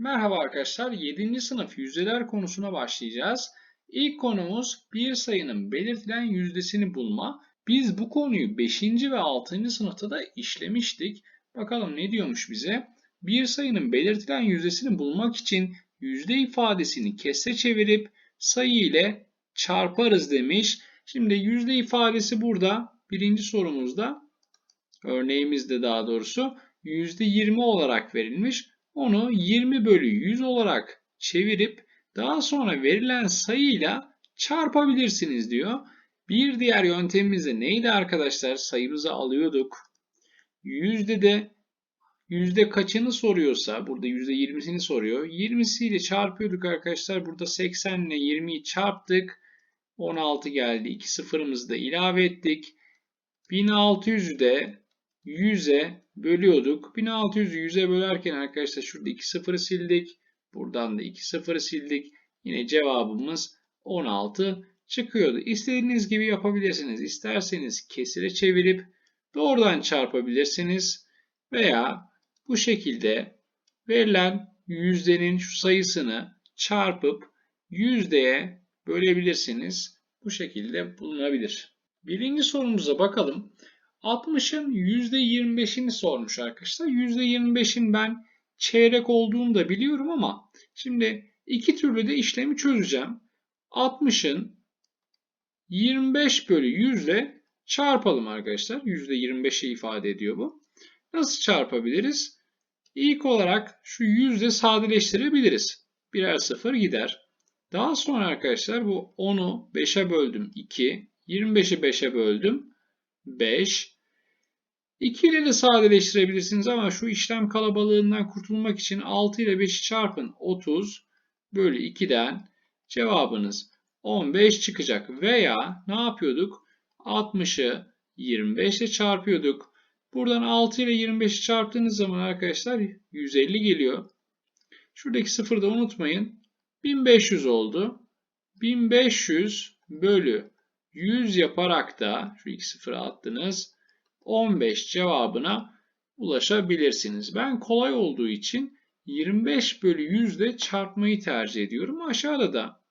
Merhaba arkadaşlar, 7. sınıf yüzdeler konusuna başlayacağız. İlk konumuz bir sayının belirtilen yüzdesini bulma. Biz bu konuyu 5. ve 6. sınıfta da işlemiştik. Bakalım ne diyormuş bize? Bir sayının belirtilen yüzdesini bulmak için yüzde ifadesini kese çevirip sayı ile çarparız demiş. Şimdi yüzde ifadesi burada birinci sorumuzda örneğimizde daha doğrusu yüzde 20 olarak verilmiş. Onu 20 bölü 100 olarak çevirip daha sonra verilen sayıyla çarpabilirsiniz diyor. Bir diğer yöntemimiz de neydi arkadaşlar? Sayımızı alıyorduk. Yüzde de yüzde kaçını soruyorsa burada yüzde 20'sini soruyor. 20'siyle çarpıyorduk arkadaşlar. Burada 80 ile 20'yi çarptık. 16 geldi. 2 sıfırımızı da ilave ettik. 1600'ü de 100'e bölüyorduk. 1600'ü 100'e bölerken arkadaşlar şurada 2 sıfırı sildik. Buradan da 2 sıfırı sildik. Yine cevabımız 16 çıkıyordu. İstediğiniz gibi yapabilirsiniz. İsterseniz kesire çevirip doğrudan çarpabilirsiniz. Veya bu şekilde verilen yüzdenin şu sayısını çarpıp yüzdeye bölebilirsiniz. Bu şekilde bulunabilir. Birinci sorumuza bakalım. 60'ın %25'ini sormuş arkadaşlar. %25'in ben çeyrek olduğunu da biliyorum ama şimdi iki türlü de işlemi çözeceğim. 60'ın 25 bölü 100 ile çarpalım arkadaşlar. %25'i ifade ediyor bu. Nasıl çarpabiliriz? İlk olarak şu yüzde sadeleştirebiliriz. Birer sıfır gider. Daha sonra arkadaşlar bu 10'u 5'e böldüm 2. 25'i 5'e böldüm 5. 2 ile de sadeleştirebilirsiniz ama şu işlem kalabalığından kurtulmak için 6 ile 5'i çarpın 30 bölü 2'den cevabınız 15 çıkacak. Veya ne yapıyorduk? 60'ı 25 ile çarpıyorduk. Buradan 6 ile 25'i çarptığınız zaman arkadaşlar 150 geliyor. Şuradaki sıfırı da unutmayın. 1500 oldu. 1500 bölü 100 yaparak da şu iki sıfırı attınız. 15 cevabına ulaşabilirsiniz. Ben kolay olduğu için 25 bölü 100 ile çarpmayı tercih ediyorum. Aşağıda da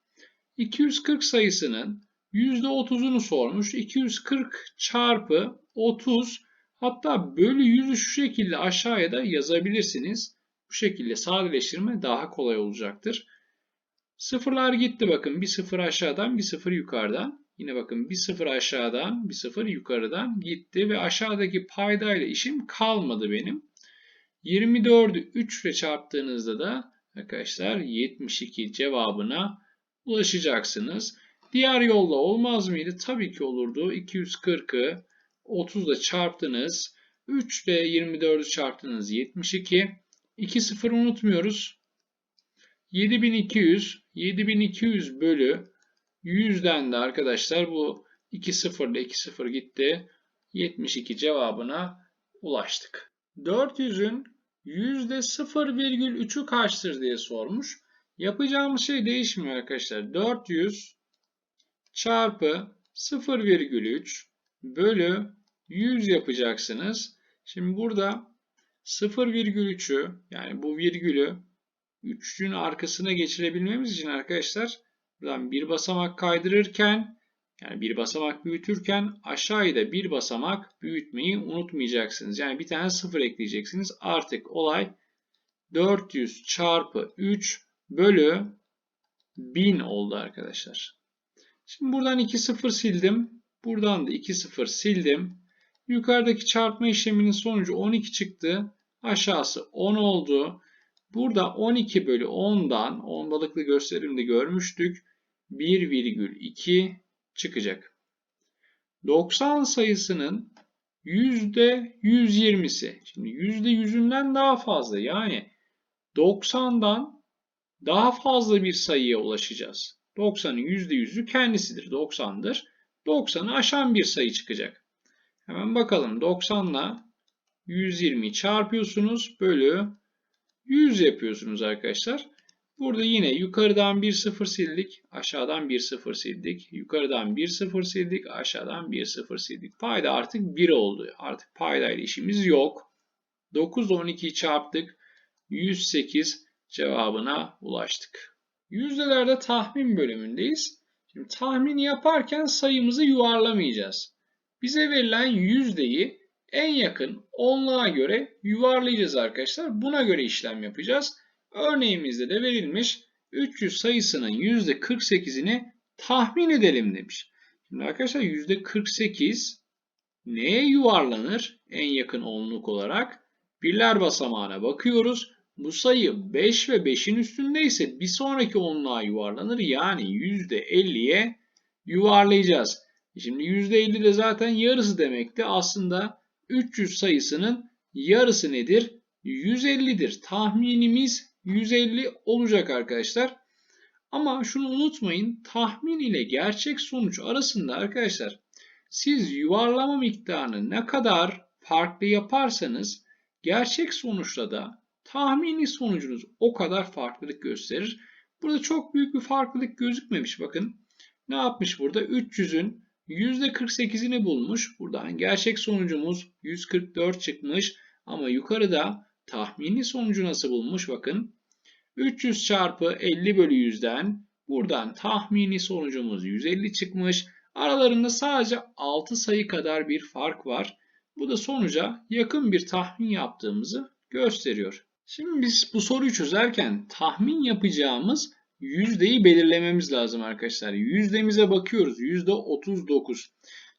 240 sayısının %30'unu sormuş. 240 çarpı 30 hatta bölü 100'ü şu şekilde aşağıya da yazabilirsiniz. Bu şekilde sadeleştirme daha kolay olacaktır. Sıfırlar gitti bakın. Bir sıfır aşağıdan bir sıfır yukarıdan. Yine bakın bir sıfır aşağıdan bir sıfır yukarıdan gitti ve aşağıdaki payda ile işim kalmadı benim. 24'ü 3 ile çarptığınızda da arkadaşlar 72 cevabına ulaşacaksınız. Diğer yolla olmaz mıydı? Tabii ki olurdu. 240'ı 30 ile çarptınız. 3 ile 24'ü çarptınız 72. 2 sıfır unutmuyoruz. 7200 7200 bölü 100'den de arkadaşlar bu 2 0 ile 2 0 gitti. 72 cevabına ulaştık. 400'ün %0,3'ü kaçtır diye sormuş. Yapacağımız şey değişmiyor arkadaşlar. 400 çarpı 0,3 bölü 100 yapacaksınız. Şimdi burada 0,3'ü yani bu virgülü 3'ün arkasına geçirebilmemiz için arkadaşlar Buradan bir basamak kaydırırken yani bir basamak büyütürken aşağıya da bir basamak büyütmeyi unutmayacaksınız. Yani bir tane sıfır ekleyeceksiniz. Artık olay 400 çarpı 3 bölü 1000 oldu arkadaşlar. Şimdi buradan 2 sıfır sildim. Buradan da 2 sıfır sildim. Yukarıdaki çarpma işleminin sonucu 12 çıktı. Aşağısı 10 oldu. Burada 12 bölü 10'dan ondalıklı gösterimde görmüştük. 1,2 çıkacak. 90 sayısının %120'si. Şimdi %100'ünden daha fazla. Yani 90'dan daha fazla bir sayıya ulaşacağız. 90'ın %100'ü kendisidir. 90'dır. 90'ı aşan bir sayı çıkacak. Hemen bakalım. 90 ile 120'yi çarpıyorsunuz. Bölü 100 yapıyorsunuz arkadaşlar. Burada yine yukarıdan bir sıfır sildik. Aşağıdan bir sıfır sildik. Yukarıdan bir sıfır sildik. Aşağıdan bir sıfır sildik. Payda artık 1 oldu. Artık payda ile işimiz yok. 9 12'yi çarptık. 108 cevabına ulaştık. Yüzdelerde tahmin bölümündeyiz. Şimdi tahmin yaparken sayımızı yuvarlamayacağız. Bize verilen yüzdeyi en yakın onluğa göre yuvarlayacağız arkadaşlar. Buna göre işlem yapacağız. Örneğimizde de verilmiş 300 sayısının %48'ini tahmin edelim demiş. Şimdi arkadaşlar %48 neye yuvarlanır en yakın onluk olarak? Birler basamağına bakıyoruz. Bu sayı 5 ve 5'in üstündeyse bir sonraki onluğa yuvarlanır. Yani %50'ye yuvarlayacağız. Şimdi %50 de zaten yarısı demekti. Aslında 300 sayısının yarısı nedir? 150'dir. Tahminimiz 150 olacak arkadaşlar. Ama şunu unutmayın. Tahmin ile gerçek sonuç arasında arkadaşlar siz yuvarlama miktarını ne kadar farklı yaparsanız gerçek sonuçla da tahmini sonucunuz o kadar farklılık gösterir. Burada çok büyük bir farklılık gözükmemiş. Bakın ne yapmış burada? 300'ün %48'ini bulmuş. Buradan gerçek sonucumuz 144 çıkmış. Ama yukarıda tahmini sonucu nasıl bulmuş? Bakın 300 çarpı 50 bölü 100'den buradan tahmini sonucumuz 150 çıkmış. Aralarında sadece 6 sayı kadar bir fark var. Bu da sonuca yakın bir tahmin yaptığımızı gösteriyor. Şimdi biz bu soruyu çözerken tahmin yapacağımız yüzdeyi belirlememiz lazım arkadaşlar. Yüzdemize bakıyoruz. Yüzde 39.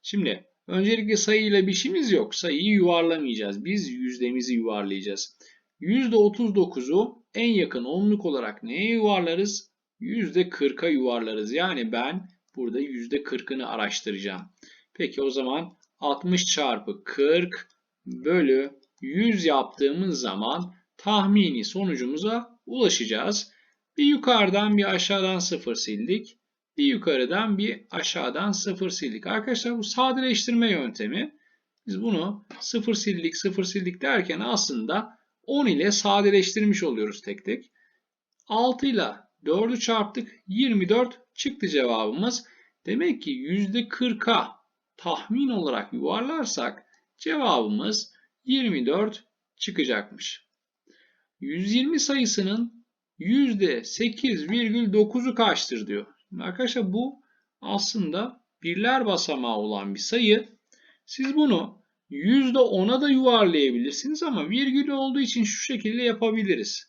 Şimdi öncelikle sayıyla bir işimiz yok. Sayıyı yuvarlamayacağız. Biz yüzdemizi yuvarlayacağız. Yüzde 39'u en yakın onluk olarak neye yuvarlarız? Yüzde 40'a yuvarlarız. Yani ben burada yüzde 40'ını araştıracağım. Peki o zaman 60 çarpı 40 bölü 100 yaptığımız zaman tahmini sonucumuza ulaşacağız. Bir yukarıdan bir aşağıdan sıfır sildik. Bir yukarıdan bir aşağıdan sıfır sildik. Arkadaşlar bu sadeleştirme yöntemi. Biz bunu sıfır sildik sıfır sildik derken aslında 10 ile sadeleştirmiş oluyoruz tek tek. 6 ile 4'ü çarptık 24 çıktı cevabımız. Demek ki %40'a tahmin olarak yuvarlarsak cevabımız 24 çıkacakmış. 120 sayısının %8,9'u kaçtır diyor. Şimdi arkadaşlar bu aslında birler basamağı olan bir sayı. Siz bunu %10'a da yuvarlayabilirsiniz ama virgül olduğu için şu şekilde yapabiliriz.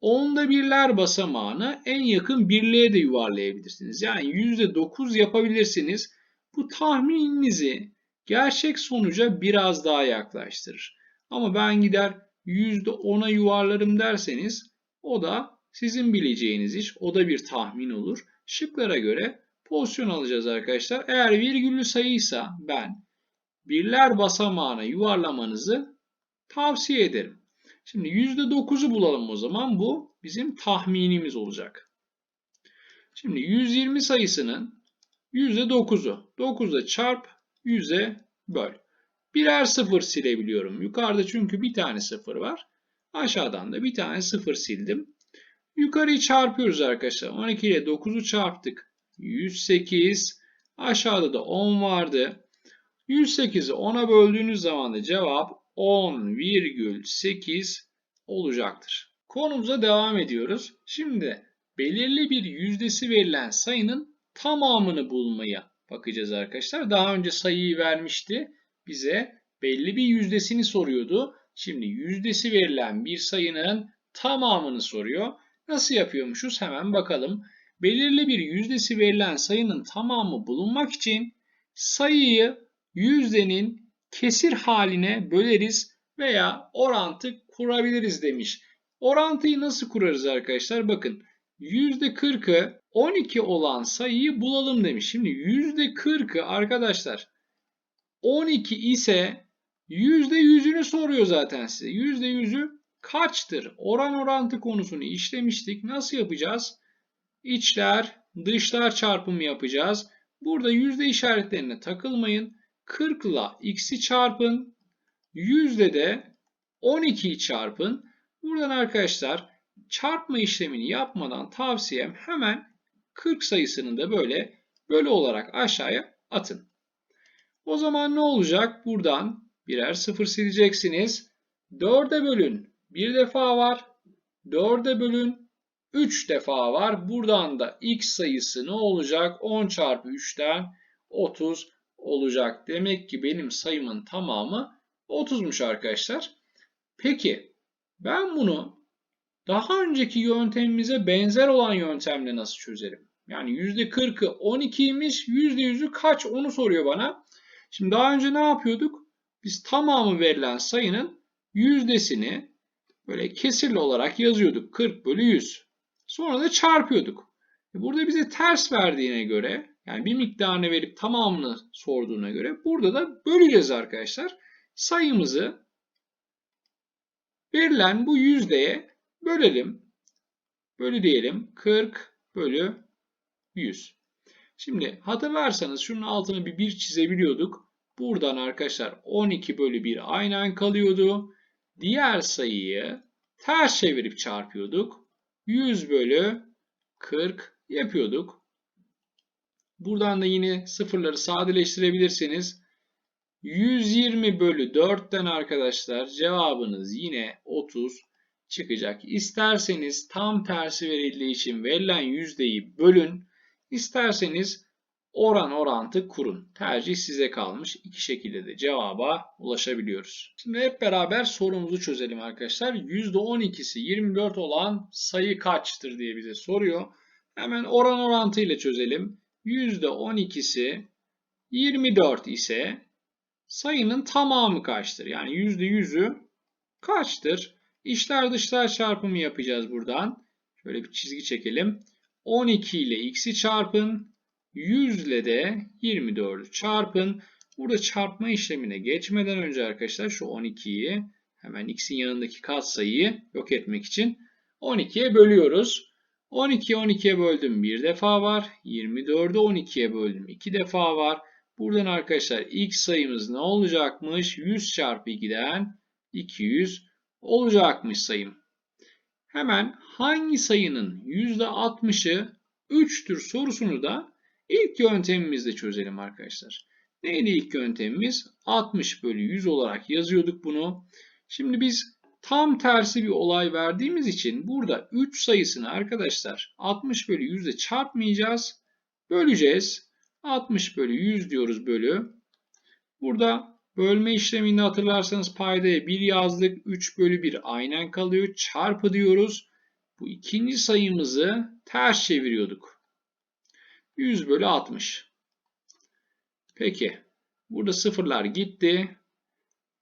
Onda birler basamağını en yakın birliğe de yuvarlayabilirsiniz. Yani %9 yapabilirsiniz. Bu tahmininizi gerçek sonuca biraz daha yaklaştırır. Ama ben gider %10'a yuvarlarım derseniz o da sizin bileceğiniz iş. O da bir tahmin olur. Şıklara göre pozisyon alacağız arkadaşlar. Eğer virgüllü sayıysa ben birler basamağına yuvarlamanızı tavsiye ederim. Şimdi %9'u bulalım o zaman. Bu bizim tahminimiz olacak. Şimdi 120 sayısının %9'u. 9'da çarp 100'e böl. Birer sıfır silebiliyorum. Yukarıda çünkü bir tane sıfır var. Aşağıdan da bir tane sıfır sildim. Yukarıyı çarpıyoruz arkadaşlar. 12 ile 9'u çarptık. 108. Aşağıda da 10 vardı. 108'i 10'a böldüğünüz zaman da cevap 10,8 olacaktır. Konumuza devam ediyoruz. Şimdi belirli bir yüzdesi verilen sayının tamamını bulmaya bakacağız arkadaşlar. Daha önce sayıyı vermişti. Bize belli bir yüzdesini soruyordu. Şimdi yüzdesi verilen bir sayının tamamını soruyor. Nasıl yapıyormuşuz? Hemen bakalım. Belirli bir yüzdesi verilen sayının tamamı bulunmak için sayıyı yüzdenin kesir haline böleriz veya orantı kurabiliriz demiş. Orantıyı nasıl kurarız arkadaşlar? Bakın %40'ı 12 olan sayıyı bulalım demiş. Şimdi %40'ı arkadaşlar 12 ise %100'ünü soruyor zaten size. %100'ü kaçtır? Oran orantı konusunu işlemiştik. Nasıl yapacağız? İçler, dışlar çarpımı yapacağız. Burada yüzde işaretlerine takılmayın. 40 ile x'i çarpın. Yüzde de 12'yi çarpın. Buradan arkadaşlar çarpma işlemini yapmadan tavsiyem hemen 40 sayısını da böyle bölü olarak aşağıya atın. O zaman ne olacak? Buradan birer sıfır sileceksiniz. 4'e bölün. bir defa var. 4'e bölün 3 defa var. Buradan da x sayısı ne olacak? 10 çarpı 3'ten 30 olacak. Demek ki benim sayımın tamamı 30'muş arkadaşlar. Peki ben bunu daha önceki yöntemimize benzer olan yöntemle nasıl çözerim? Yani %40'ı 12'ymiş, %100'ü kaç onu soruyor bana. Şimdi daha önce ne yapıyorduk? Biz tamamı verilen sayının yüzdesini böyle kesirli olarak yazıyorduk. 40 bölü 100. Sonra da çarpıyorduk. E, burada bize ters verdiğine göre yani bir miktarını verip tamamını sorduğuna göre burada da böleceğiz arkadaşlar. Sayımızı verilen bu yüzdeye bölelim. Bölü diyelim 40 bölü 100. Şimdi hatırlarsanız şunun altını bir 1 çizebiliyorduk. Buradan arkadaşlar 12 bölü 1 aynen kalıyordu. Diğer sayıyı ters çevirip çarpıyorduk. 100 bölü 40 yapıyorduk. Buradan da yine sıfırları sadeleştirebilirsiniz. 120 bölü 4'ten arkadaşlar cevabınız yine 30 çıkacak. İsterseniz tam tersi verildiği için verilen yüzdeyi bölün. İsterseniz oran orantı kurun. Tercih size kalmış. İki şekilde de cevaba ulaşabiliyoruz. Şimdi hep beraber sorumuzu çözelim arkadaşlar. %12'si 24 olan sayı kaçtır diye bize soruyor. Hemen oran orantı ile çözelim. %12'si 24 ise sayının tamamı kaçtır? Yani %100'ü kaçtır? İşler dışlar çarpımı yapacağız buradan. Şöyle bir çizgi çekelim. 12 ile x'i çarpın. 100 ile de 24'ü çarpın. Burada çarpma işlemine geçmeden önce arkadaşlar şu 12'yi hemen x'in yanındaki katsayıyı yok etmek için 12'ye bölüyoruz. 12'yi 12'ye böldüm bir defa var. 24'ü 12'ye böldüm iki defa var. Buradan arkadaşlar x sayımız ne olacakmış? 100 çarpı 2'den 200 olacakmış sayım. Hemen hangi sayının %60'ı 3'tür sorusunu da ilk yöntemimizde çözelim arkadaşlar. Neydi ilk yöntemimiz? 60 bölü 100 olarak yazıyorduk bunu. Şimdi biz tam tersi bir olay verdiğimiz için burada 3 sayısını arkadaşlar 60 bölü 100 ile çarpmayacağız. Böleceğiz. 60 bölü 100 diyoruz bölü. Burada bölme işlemini hatırlarsanız paydaya 1 yazdık. 3 bölü 1 aynen kalıyor. Çarpı diyoruz. Bu ikinci sayımızı ters çeviriyorduk. 100 bölü 60. Peki. Burada sıfırlar gitti.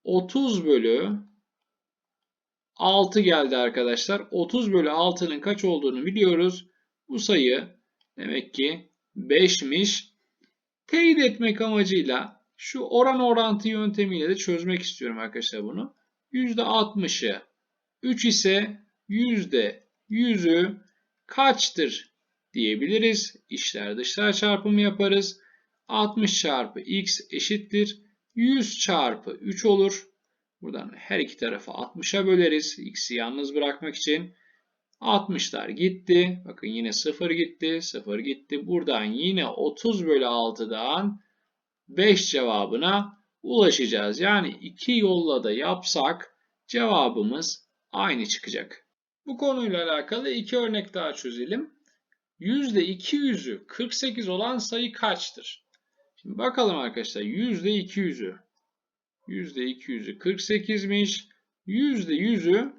30 bölü 6 geldi arkadaşlar. 30 bölü 6'nın kaç olduğunu biliyoruz. Bu sayı demek ki 5'miş. Teyit etmek amacıyla şu oran orantı yöntemiyle de çözmek istiyorum arkadaşlar bunu. %60'ı 3 ise %100'ü kaçtır diyebiliriz. İşler dışlar çarpımı yaparız. 60 çarpı x eşittir. 100 çarpı 3 olur. Buradan her iki tarafı 60'a böleriz. X'i yalnız bırakmak için. 60'lar gitti. Bakın yine 0 gitti. 0 gitti. Buradan yine 30 bölü 6'dan 5 cevabına ulaşacağız. Yani iki yolla da yapsak cevabımız aynı çıkacak. Bu konuyla alakalı iki örnek daha çözelim. %200'ü 48 olan sayı kaçtır? Şimdi bakalım arkadaşlar %200'ü. %200'ü 48'miş. %100'ü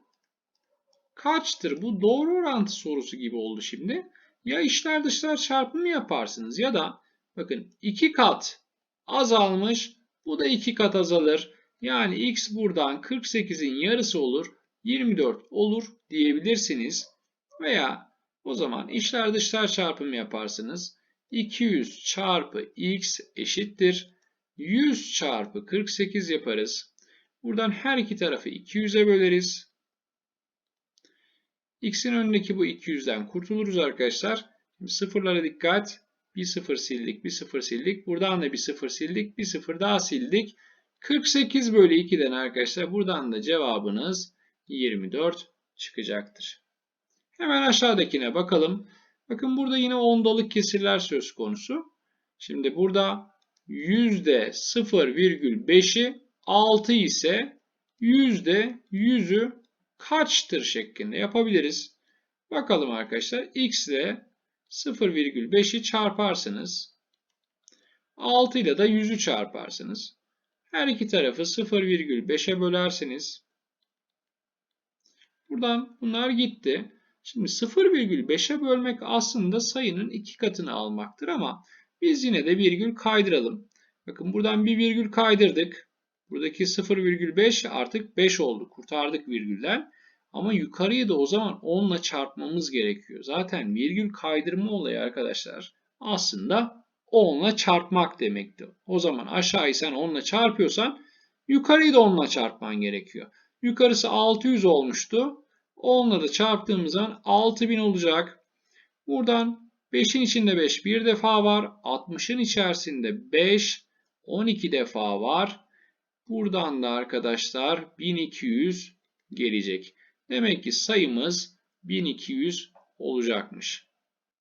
kaçtır? Bu doğru orantı sorusu gibi oldu şimdi. Ya içler dışlar çarpımı yaparsınız ya da bakın 2 kat azalmış. Bu da 2 kat azalır. Yani x buradan 48'in yarısı olur. 24 olur diyebilirsiniz. Veya o zaman içler dışlar çarpımı yaparsınız. 200 çarpı x eşittir. 100 çarpı 48 yaparız. Buradan her iki tarafı 200'e böleriz. X'in önündeki bu 200'den kurtuluruz arkadaşlar. Sıfırlara dikkat. Bir sıfır sildik, bir sıfır sildik. Buradan da bir sıfır sildik, bir sıfır daha sildik. 48 bölü 2'den arkadaşlar buradan da cevabınız 24 çıkacaktır. Hemen aşağıdakine bakalım. Bakın burada yine ondalık kesirler söz konusu. Şimdi burada yüzde 0,5'i 6 ise yüzde 100'ü kaçtır şeklinde yapabiliriz. Bakalım arkadaşlar x ile 0,5'i çarparsınız. 6 ile de 100'ü çarparsınız. Her iki tarafı 0,5'e bölersiniz. Buradan bunlar gitti. Şimdi 0,5'e bölmek aslında sayının iki katını almaktır ama biz yine de virgül kaydıralım. Bakın buradan bir virgül kaydırdık. Buradaki 0,5 artık 5 oldu. Kurtardık virgülden. Ama yukarıyı da o zaman 10 ile çarpmamız gerekiyor. Zaten virgül kaydırma olayı arkadaşlar aslında 10 ile çarpmak demekti. O zaman aşağıyı sen 10 ile çarpıyorsan yukarıyı da 10 ile çarpman gerekiyor. Yukarısı 600 olmuştu. 10 ile çarptığımız zaman 6000 olacak. Buradan 5'in içinde 5 bir defa var. 60'ın içerisinde 5 12 defa var. Buradan da arkadaşlar 1200 gelecek. Demek ki sayımız 1200 olacakmış.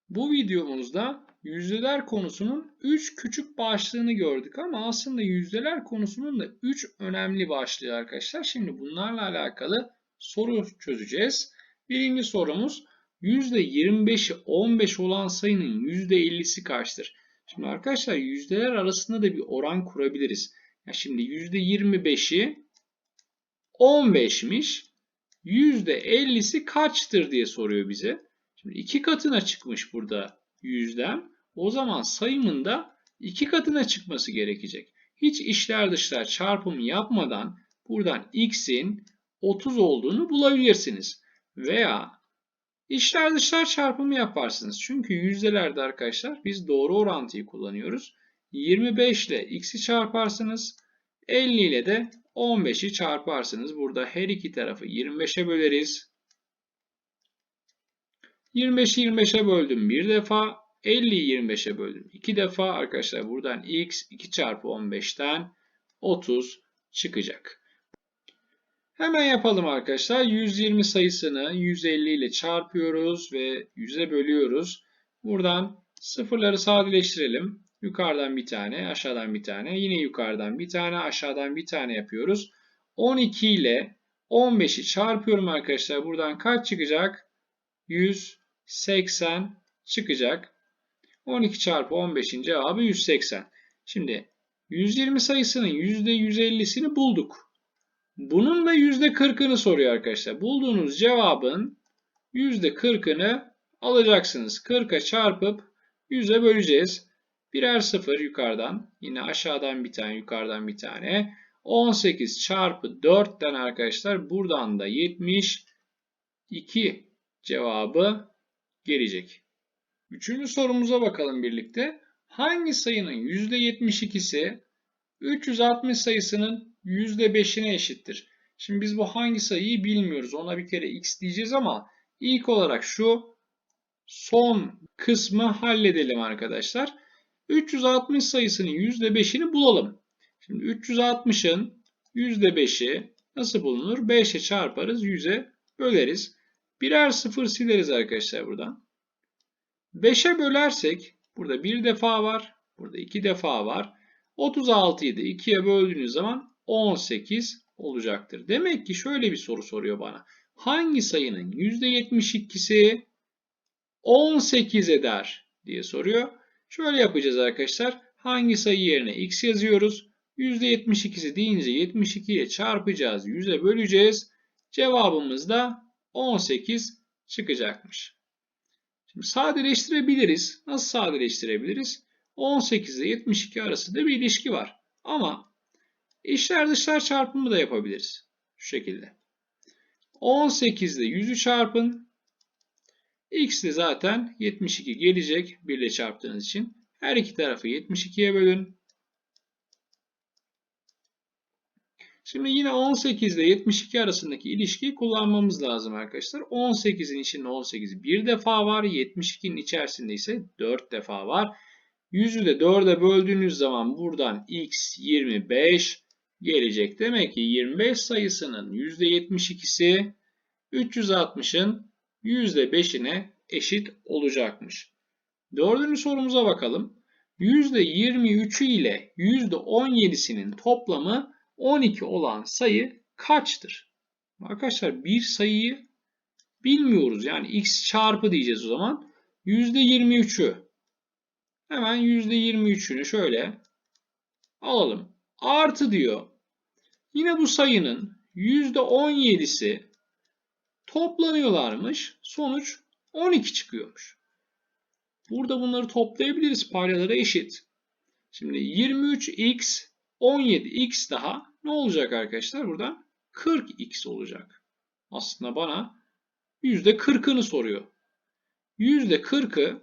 Bu videomuzda yüzdeler konusunun 3 küçük başlığını gördük ama aslında yüzdeler konusunun da 3 önemli başlığı arkadaşlar. Şimdi bunlarla alakalı soru çözeceğiz. Birinci sorumuz %25'i 15 olan sayının %50'si kaçtır? Şimdi arkadaşlar yüzdeler arasında da bir oran kurabiliriz. Ya şimdi %25'i 15'miş. %50'si kaçtır diye soruyor bize. Şimdi iki katına çıkmış burada yüzden. O zaman sayımın da iki katına çıkması gerekecek. Hiç işler dışlar çarpımı yapmadan buradan x'in 30 olduğunu bulabilirsiniz. Veya işler dışlar çarpımı yaparsınız. Çünkü yüzdelerde arkadaşlar biz doğru orantıyı kullanıyoruz. 25 ile x'i çarparsınız. 50 ile de 15'i çarparsınız. Burada her iki tarafı 25'e böleriz. 25'i 25'e böldüm bir defa. 50'yi 25'e böldüm iki defa. Arkadaşlar buradan x 2 çarpı 15'ten 30 çıkacak. Hemen yapalım arkadaşlar. 120 sayısını 150 ile çarpıyoruz ve 100'e bölüyoruz. Buradan sıfırları sadeleştirelim. Yukarıdan bir tane, aşağıdan bir tane, yine yukarıdan bir tane, aşağıdan bir tane yapıyoruz. 12 ile 15'i çarpıyorum arkadaşlar. Buradan kaç çıkacak? 180 çıkacak. 12 çarpı 15'in cevabı 180. Şimdi 120 sayısının %150'sini bulduk. Bunun da %40'ını soruyor arkadaşlar. Bulduğunuz cevabın %40'ını alacaksınız. 40'a çarpıp 100'e böleceğiz. Birer sıfır yukarıdan. Yine aşağıdan bir tane yukarıdan bir tane. 18 çarpı 4'ten arkadaşlar buradan da 72 cevabı gelecek. Üçüncü sorumuza bakalım birlikte. Hangi sayının %72'si 360 sayısının %5'ine eşittir? Şimdi biz bu hangi sayıyı bilmiyoruz. Ona bir kere x diyeceğiz ama ilk olarak şu son kısmı halledelim arkadaşlar. 360 sayısının %5'ini bulalım. Şimdi 360'ın %5'i nasıl bulunur? 5'e çarparız, 100'e böleriz. Birer sıfır sileriz arkadaşlar buradan. 5'e bölersek burada bir defa var, burada iki defa var. 36'yı da 2'ye böldüğünüz zaman 18 olacaktır. Demek ki şöyle bir soru soruyor bana. Hangi sayının %72'si 18 eder diye soruyor. Şöyle yapacağız arkadaşlar. Hangi sayı yerine x yazıyoruz? %72'si deyince 72 ile çarpacağız. 100'e böleceğiz. Cevabımız da 18 çıkacakmış. Şimdi sadeleştirebiliriz. Nasıl sadeleştirebiliriz? 18 ile 72 arasında bir ilişki var. Ama içler dışlar çarpımı da yapabiliriz. Şu şekilde. 18 ile 100'ü çarpın. X de zaten 72 gelecek 1 ile çarptığınız için. Her iki tarafı 72'ye bölün. Şimdi yine 18 ile 72 arasındaki ilişkiyi kullanmamız lazım arkadaşlar. 18'in içinde 18 bir defa var. 72'nin içerisinde ise 4 defa var. 100'ü de 4'e böldüğünüz zaman buradan x 25 gelecek. Demek ki 25 sayısının %72'si 360'ın %5'ine eşit olacakmış. Dördüncü sorumuza bakalım. %23'ü ile %17'sinin toplamı 12 olan sayı kaçtır? Arkadaşlar bir sayıyı bilmiyoruz. Yani x çarpı diyeceğiz o zaman. %23'ü. Hemen %23'ünü şöyle alalım. Artı diyor. Yine bu sayının %17'si toplanıyorlarmış. Sonuç 12 çıkıyormuş. Burada bunları toplayabiliriz. Paydaları eşit. Şimdi 23x 17x daha ne olacak arkadaşlar? Burada 40x olacak. Aslında bana %40'ını soruyor. %40'ı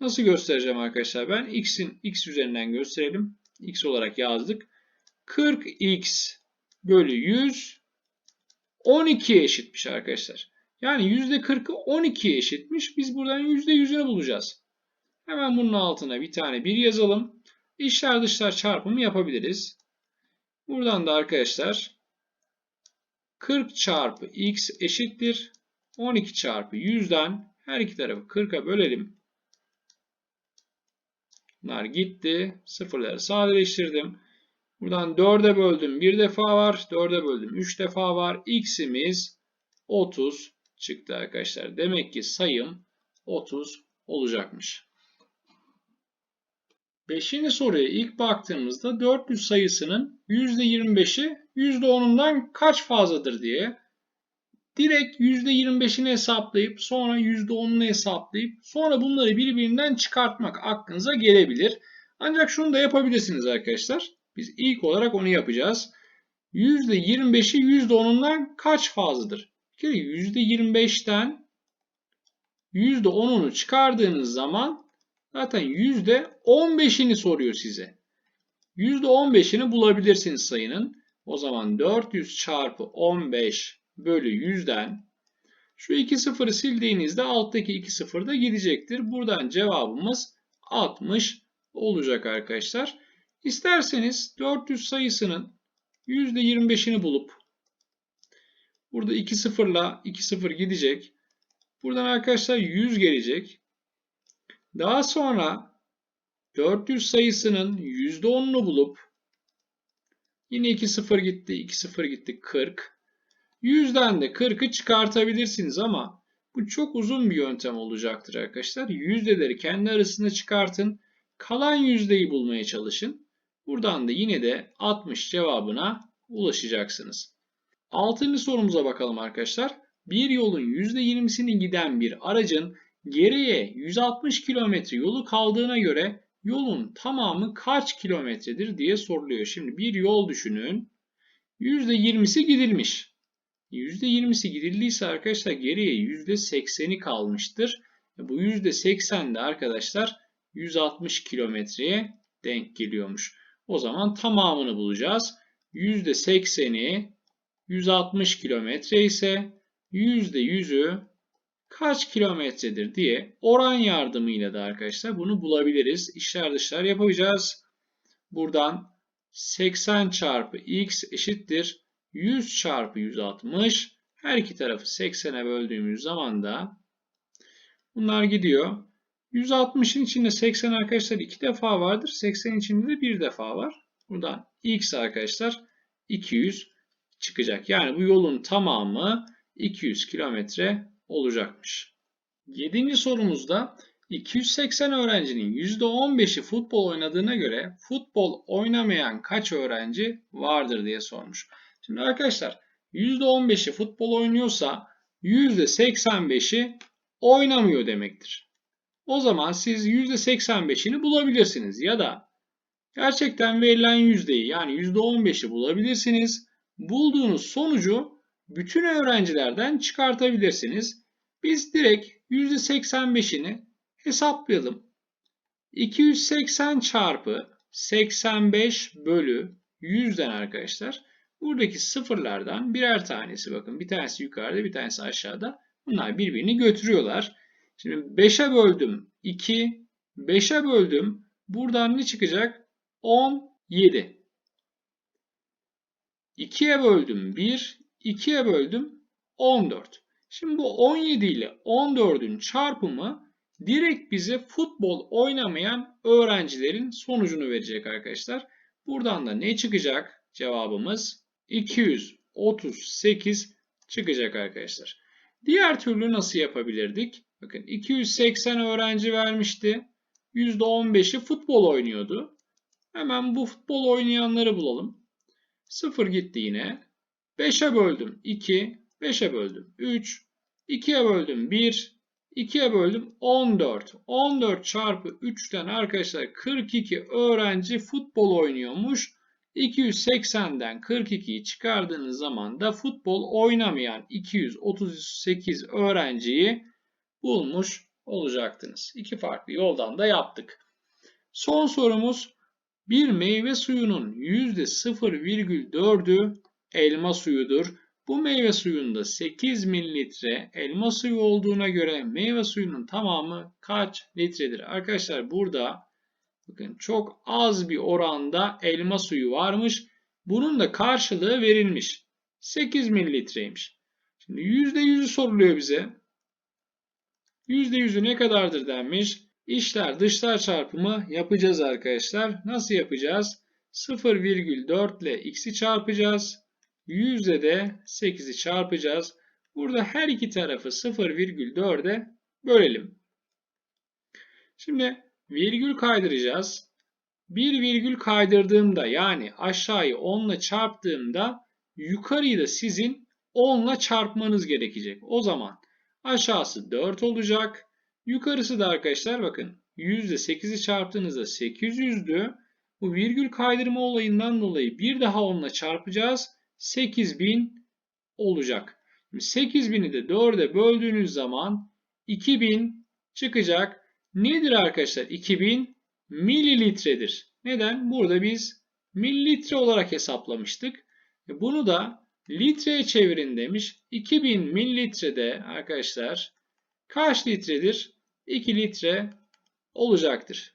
nasıl göstereceğim arkadaşlar? Ben x'in x üzerinden gösterelim. x olarak yazdık. 40x bölü 100 12'ye eşitmiş arkadaşlar. Yani %40'ı 12'ye eşitmiş. Biz buradan %100'ünü bulacağız. Hemen bunun altına bir tane 1 yazalım. İşler dışlar çarpımı yapabiliriz. Buradan da arkadaşlar 40 çarpı x eşittir. 12 çarpı 100'den her iki tarafı 40'a bölelim. Bunlar gitti. Sıfırları sadeleştirdim. Buradan 4'e böldüm. 1 defa var. 4'e böldüm. 3 defa var. X'imiz 30 çıktı arkadaşlar. Demek ki sayım 30 olacakmış. Beşinci soruya ilk baktığımızda 400 sayısının %25'i %10'undan kaç fazladır diye direkt %25'ini hesaplayıp sonra %10'unu hesaplayıp sonra bunları birbirinden çıkartmak aklınıza gelebilir. Ancak şunu da yapabilirsiniz arkadaşlar. Biz ilk olarak onu yapacağız. %25'i %10'undan kaç fazladır? Bir kere %25'ten %10'unu çıkardığınız zaman zaten %15'ini soruyor size. %15'ini bulabilirsiniz sayının. O zaman 400 çarpı 15 bölü 100'den şu iki sıfırı sildiğinizde alttaki iki sıfır da gidecektir. Buradan cevabımız 60 olacak arkadaşlar. İsterseniz 400 sayısının %25'ini bulup burada 2 sıfırla 2 sıfır gidecek. Buradan arkadaşlar 100 gelecek. Daha sonra 400 sayısının %10'unu bulup yine 2 sıfır gitti, 2 sıfır gitti 40. 100'den de 40'ı çıkartabilirsiniz ama bu çok uzun bir yöntem olacaktır arkadaşlar. Yüzdeleri kendi arasında çıkartın. Kalan yüzdeyi bulmaya çalışın. Buradan da yine de 60 cevabına ulaşacaksınız. Altıncı sorumuza bakalım arkadaşlar. Bir yolun %20'sini giden bir aracın geriye 160 kilometre yolu kaldığına göre yolun tamamı kaç kilometredir diye soruluyor. Şimdi bir yol düşünün. %20'si gidilmiş. %20'si gidildiyse arkadaşlar geriye %80'i kalmıştır. Bu %80 de arkadaşlar 160 kilometreye denk geliyormuş. O zaman tamamını bulacağız. %80'i 160 kilometre ise %100'ü kaç kilometredir diye oran yardımıyla da arkadaşlar bunu bulabiliriz. İşler dışlar yapacağız. Buradan 80 çarpı x eşittir 100 çarpı 160. Her iki tarafı 80'e böldüğümüz zaman da bunlar gidiyor. 160'ın içinde 80 arkadaşlar 2 defa vardır. 80 içinde de 1 defa var. Buradan x arkadaşlar 200 çıkacak. Yani bu yolun tamamı 200 kilometre olacakmış. 7. sorumuzda 280 öğrencinin %15'i futbol oynadığına göre futbol oynamayan kaç öğrenci vardır diye sormuş. Şimdi arkadaşlar %15'i futbol oynuyorsa %85'i oynamıyor demektir. O zaman siz %85'ini bulabilirsiniz ya da gerçekten verilen yüzdeyi yani %15'i bulabilirsiniz. Bulduğunuz sonucu bütün öğrencilerden çıkartabilirsiniz. Biz direkt %85'ini hesaplayalım. 280 çarpı 85 bölü 100'den arkadaşlar. Buradaki sıfırlardan birer tanesi bakın bir tanesi yukarıda bir tanesi aşağıda. Bunlar birbirini götürüyorlar. Şimdi 5'e böldüm 2, 5'e böldüm. Buradan ne çıkacak? 17. 2'ye böldüm 1, 2'ye böldüm 14. Şimdi bu 17 ile 14'ün çarpımı direkt bize futbol oynamayan öğrencilerin sonucunu verecek arkadaşlar. Buradan da ne çıkacak? Cevabımız 238 çıkacak arkadaşlar. Diğer türlü nasıl yapabilirdik? Bakın 280 öğrenci vermişti. %15'i futbol oynuyordu. Hemen bu futbol oynayanları bulalım. 0 gitti yine. 5'e böldüm 2, 5'e böldüm 3, 2'ye böldüm 1, 2'ye böldüm 14. 14 çarpı 3'ten arkadaşlar 42 öğrenci futbol oynuyormuş. 280'den 42'yi çıkardığınız zaman da futbol oynamayan 238 öğrenciyi bulmuş olacaktınız. İki farklı yoldan da yaptık. Son sorumuz bir meyve suyunun %0,4'ü elma suyudur. Bu meyve suyunda 8 mililitre elma suyu olduğuna göre meyve suyunun tamamı kaç litredir? Arkadaşlar burada bakın çok az bir oranda elma suyu varmış. Bunun da karşılığı verilmiş. 8 mililitreymiş. Şimdi %100'ü soruluyor bize. %100'ü ne kadardır denmiş. İşler dışlar çarpımı yapacağız arkadaşlar. Nasıl yapacağız? 0,4 ile x'i çarpacağız. Yüzde de 8'i çarpacağız. Burada her iki tarafı 0,4'e bölelim. Şimdi virgül kaydıracağız. Bir virgül kaydırdığımda yani aşağıyı 10 ile çarptığımda yukarıyı da sizin 10 ile çarpmanız gerekecek. O zaman aşağısı 4 olacak. Yukarısı da arkadaşlar bakın %8'i çarptığınızda 800'dü. Bu virgül kaydırma olayından dolayı bir daha 10 ile çarpacağız. 8000 olacak. 8000'i de 4'e böldüğünüz zaman 2000 çıkacak. Nedir arkadaşlar? 2000 mililitredir. Neden? Burada biz mililitre olarak hesaplamıştık. Bunu da litreye çevirin demiş. 2000 mililitrede arkadaşlar kaç litredir? 2 litre olacaktır.